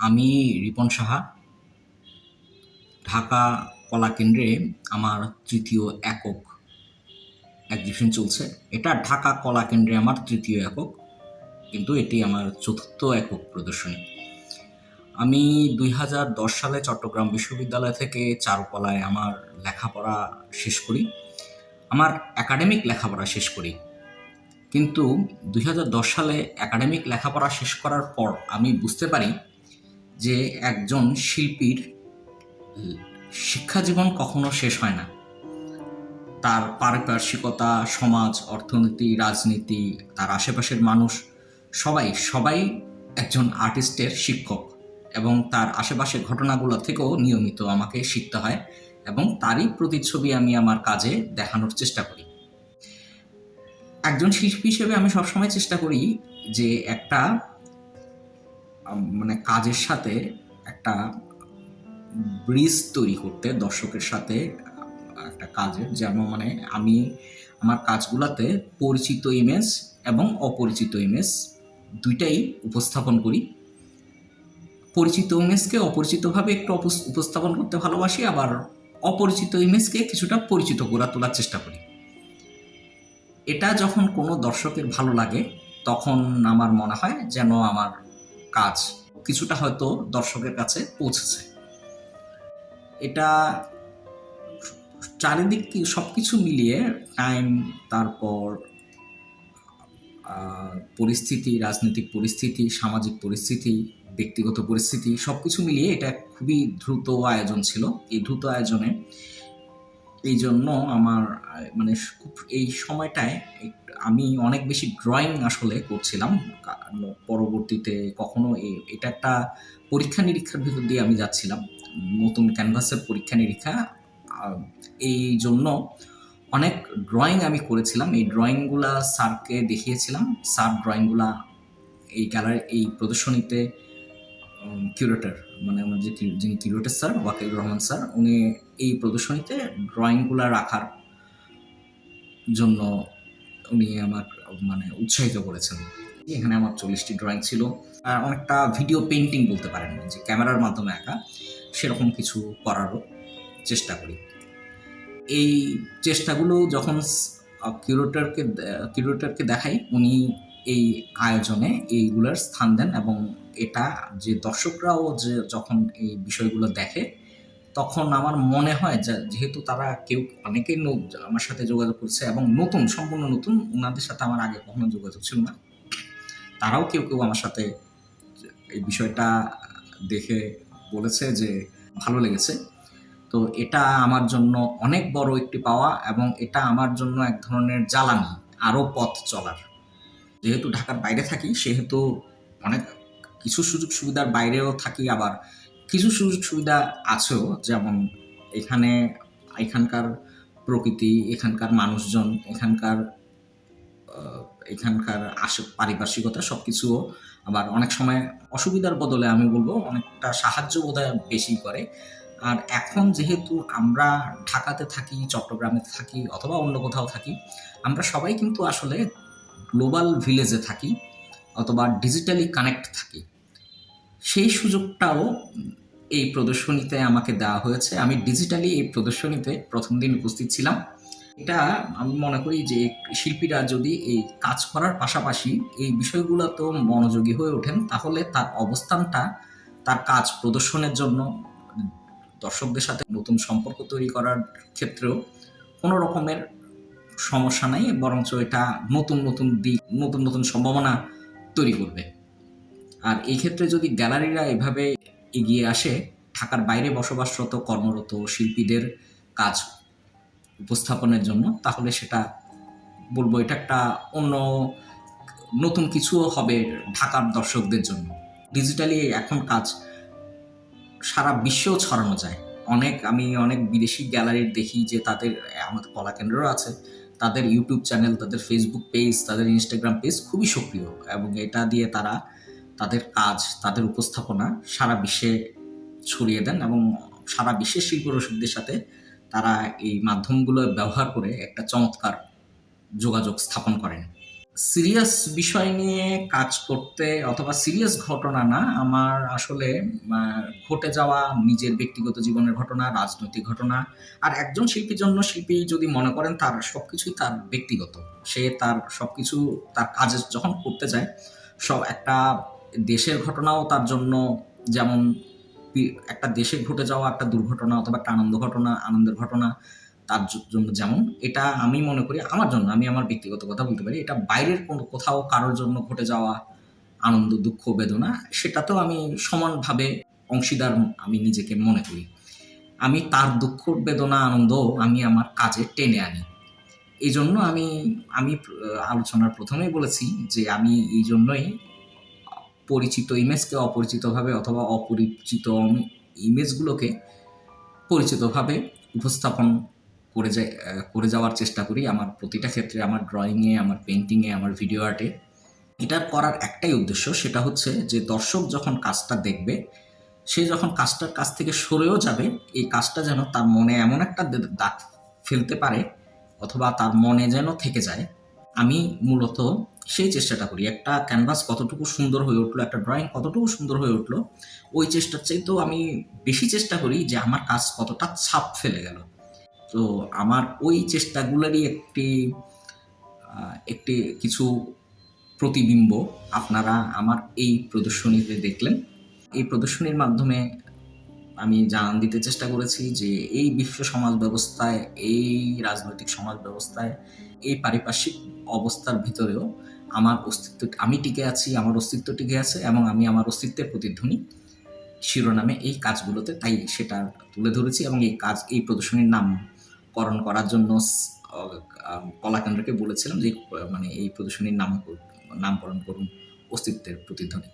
আমি রিপন সাহা। ঢাকা কলা কেন্দ্রে আমার তৃতীয় একক এক্সিবিশন চলছে। এটা ঢাকা কলা কেন্দ্রে আমার তৃতীয় একক, কিন্তু এটি আমার চতুর্থ একক প্রদর্শনী। আমি দুই হাজার দশ সালে চট্টগ্রাম বিশ্ববিদ্যালয় থেকে চারুকলায় আমার লেখাপড়া শেষ করি। আমার একাডেমিক লেখাপড়া শেষ করি। কিন্তু দুই হাজার দশ সালে একাডেমিক লেখাপড়া শেষ করার পর আমি বুঝতে পারি যে একজন শিল্পীর শিক্ষা জীবন কখনো শেষ হয় না। তার পারিপার্শ্বিকতা, সমাজ, অর্থনীতি, রাজনীতি, তার আশেপাশের মানুষ, সবাই সবাই একজন আর্টিস্টের শিক্ষক এবং তার আশেপাশে ঘটনাগুলো থেকেও নিয়মিত আমাকে শিখতে হয় এবং তারই প্রতিচ্ছবি আমি আমার কাজে দেখানোর চেষ্টা করি। একজন শিল্পী হিসেবে আমি সবসময় চেষ্টা করি যে একটা মানে কাজের সাথে একটা ব্রিজ তৈরি করতে, দর্শকের সাথে একটা কাজের যেমন মানে আমি আমার কাজগুলোতে পরিচিত ইমেজ এবং অপরিচিত ইমেজ দুইটাই উপস্থাপন করি। পরিচিত ইমেজকে অপরিচিতভাবে একটু উপস- উপস্থাপন করতে ভালোবাসি, আবার অপরিচিত ইমেজকে কিছুটা পরিচিত করা তোলার চেষ্টা করি। এটা যখন কোনো দর্শকের ভালো লাগে, তখন আমার মনে হয় যেন আমার কাজ কিছুটা হয়তো দর্শকের কাছে পৌঁছেছে। এটা চারিদিক সব কিছু মিলিয়ে টাইম তারপর পরিস্থিতি, রাজনৈতিক পরিস্থিতি, সামাজিক পরিস্থিতি, ব্যক্তিগত পরিস্থিতি সব কিছু মিলিয়ে এটা খুবই দ্রুত আয়োজন ছিল। এই দ্রুত আয়োজনে এই জন্য আমার মানে খুব এই সময়টায় আমি অনেক বেশি ড্রয়িং আসলে করছিলাম। পরবর্তীতে কখনো এটা একটা পরীক্ষা নিরীক্ষার ভিতর দিয়ে আমি যাচ্ছিলাম। নতুন ক্যানভাসের পরীক্ষা নিরীক্ষা। এই জন্য অনেক ড্রয়িং আমি করেছিলাম। এই ড্রয়িংগুলা স্যারকে দেখিয়েছিলাম। স্যার ড্রয়িংগুলা এই গ্যালারি এই প্রদর্শনীতে কিউরেটর মানে আমার যে যিনি curator sir Wakil Rahman sir উনি এই প্রদর্শনীতে ড্রয়িংগুলো রাখার জন্য উনি আমার মানে উৎসাহিত করেছেন। এখানে আমার চল্লিশটি ড্রয়িং ছিল। আর অনেকটা ভিডিও পেন্টিং বলতে পারেন, যে ক্যামেরার মাধ্যমে আঁকা, সেরকম কিছু করারও চেষ্টা করি। এই চেষ্টাগুলো যখন কিউরেটারকে কিউরেটারকে দেখাই, উনি এই আয়োজনে এইগুলোর স্থান দেন এবং এটা যে দর্শকরাও যে যখন এই বিষয়গুলো দেখে, তখন আমার মনে হয় যে যেহেতু তারা কেউ অনেকেই আমার সাথে যোগাযোগ করছে এবং নতুন, সম্পূর্ণ নতুন ওনাদের সাথে আমার আগে কখনো যোগাযোগ ছিল না। তারাও কেউ কেউ আমার সাথে এই বিষয়টা দেখে বলেছে যে ভালো লেগেছে। তো এটা আমার জন্য অনেক বড় একটি পাওয়া এবং এটা আমার জন্য এক ধরনের জ্বালানি, আরও পথ চলার। যেহেতু ঢাকার বাইরে থাকি, সেহেতু অনেক কিছু সুযোগ সুবিধার বাইরেও থাকি, আবার কিছু সুযোগ সুবিধা আছেও, যেমন এখানে, এখানকার প্রকৃতি, এখানকার মানুষজন, এখানকার এখানকার আশে পারিপার্শ্বিকতা সব কিছুও আবার অনেক সময় অসুবিধার বদলে আমি বলব অনেকটা সাহায্য বোধহয় বেশি করে। আর এখন যেহেতু আমরা ঢাকাতে থাকি, চট্টগ্রামে থাকি অথবা অন্য কোথাও থাকি, আমরা সবাই কিন্তু আসলে গ্লোবাল ভিলেজে থাকি অথবা ডিজিটালি কানেক্ট থাকি। সেই সুযোগটাও এই প্রদর্শনীতে আমাকে দেওয়া হয়েছে। আমি ডিজিটালি এই প্রদর্শনীতে প্রথম দিন উপস্থিত ছিলাম। এটা আমি মনে করি যে শিল্পীরা যদি এই কাজ করার পাশাপাশি এই বিষয়গুলোতেও মনোযোগী হয়ে ওঠেন, তাহলে তার অবস্থানটা, তার কাজ প্রদর্শনের জন্য দর্শকদের সাথে নতুন সম্পর্ক তৈরি করার ক্ষেত্রেও কোনো রকমের সমস্যা নাই, বরঞ্চ এটা নতুন নতুন দিক, নতুন নতুন সম্ভাবনা তৈরি করবে। আর এই ক্ষেত্রে যদি গ্যালারিরা এভাবে এগিয়ে আসে, ঢাকার বাইরে বসবাসরত কর্মরত শিল্পীদের কাজ উপস্থাপনের জন্য, তাহলে সেটা বলব এটা একটা অন্য নতুন কিছুও হবে ঢাকার দর্শকদের জন্য। ডিজিটালি এখন কাজ সারা বিশ্বেও ছড়ানো যায়। অনেক, আমি অনেক বিদেশি গ্যালারির দেখি যে তাদের, আমাদের কলা কেন্দ্রও আছে তাদের ইউটিউব চ্যানেল তাদের ফেসবুক পেজ তাদের ইনস্টাগ্রাম পেজ খুবই সক্রিয় এবং এটা দিয়ে তারা তাদের কাজ, তাদের উপস্থাপনা সারা বিশ্বে ছড়িয়ে দেন এবং সারা বিশ্বের শিল্প রসিকদের সাথে তারা এই মাধ্যমগুলো ব্যবহার করে একটা চমৎকার যোগাযোগ স্থাপন করেন। সিরিয়াস বিষয় নিয়ে কাজ করতে অথবা সিরিয়াস ঘটনা না, আমার আসলে ঘটে যাওয়া নিজের ব্যক্তিগত জীবনের ঘটনা, রাজনৈতিক ঘটনা, আর একজন শিল্পীর জন্য শিল্পী যদি মনে করেন তার সবকিছুই তার ব্যক্তিগত। সে তার সবকিছু তার কাজে যখন করতে যায়, সব একটা দেশের ঘটনাও তার জন্য যেমন একটা দেশে ঘটে যাওয়া একটা দুর্ঘটনা অথবা একটা আনন্দ ঘটনা, আনন্দের ঘটনা তার জন্য যেমন, এটা আমি মনে করি আমার জন্য, আমি আমার ব্যক্তিগত কথা বলতে পারি, এটা বাইরের কোনো কোথাও কারোর জন্য ঘটে যাওয়া আনন্দ, দুঃখ, বেদনা, সেটাতেও আমি সমানভাবে অংশীদার আমি নিজেকে মনে করি। আমি তার দুঃখ, বেদনা, আনন্দ আমি আমার কাজে টেনে আনি। এই জন্য আমি আমি আলোচনার প্রথমেই বলেছি যে আমি এই জন্যই পরিচিত ইমেজকে অপরিচিতভাবে অথবা অপরিচিত ইমেজগুলোকে পরিচিতভাবে উপস্থাপন করে আহ, করে যাওয়ার চেষ্টা করি আমার প্রতিটা ক্ষেত্রে আমার ড্রয়িংয়ে আমার পেন্টিংয়ে আমার ভিডিও আর্টে এটা করার একটাই উদ্দেশ্য সেটা হচ্ছে যে দর্শক যখন কাজটা দেখবে সে যখন কাজটার কাছ থেকে সরেও যাবে এই কাজটা যেন তার মনে এমন একটা দাগ ফেলতে পারে অথবা তার মনে যেন থেকে যায় আমি মূলত সেই চেষ্টাটা করি। একটা ক্যানভাস কতটুকু সুন্দর হয়ে উঠল একটা ড্রয়িং কতটুকু সুন্দর হয়ে উঠল ওই চেষ্টার চাইতেও আমি বেশি চেষ্টা করি যে আমার কাজ কতটা ছাপ ফেলে গেল। তো আমার ওই চেষ্টাগুলোরই একটি একটি কিছু প্রতিবিম্ব আপনারা আমার এই প্রদর্শনীতে দেখলেন। এই প্রদর্শনীর মাধ্যমে আমি জানান দিতে চেষ্টা করেছি যে এই বিশ্ব সমাজ ব্যবস্থায়, এই রাজনৈতিক সমাজ ব্যবস্থায়, এই পারিপার্শ্বিক অবস্থার ভিতরেও আমার অস্তিত্ব, আমি টিকে আছি, আমার অস্তিত্ব টিকে আছে এবং আমি আমার অস্তিত্বের প্রতিধ্বনি শিরোনামে এই কাজগুলোতে তাই সেটা তুলে ধরেছি এবং এই কাজ, এই প্রদর্শনীর নামকরণ করার জন্য কলা কেন্দ্রকে কলাকেন্দ্রকে বলেছিলাম যে মানে এই প্রদর্শনীর নাম, নামকরণ করুন অস্তিত্বের প্রতিধ্বনি।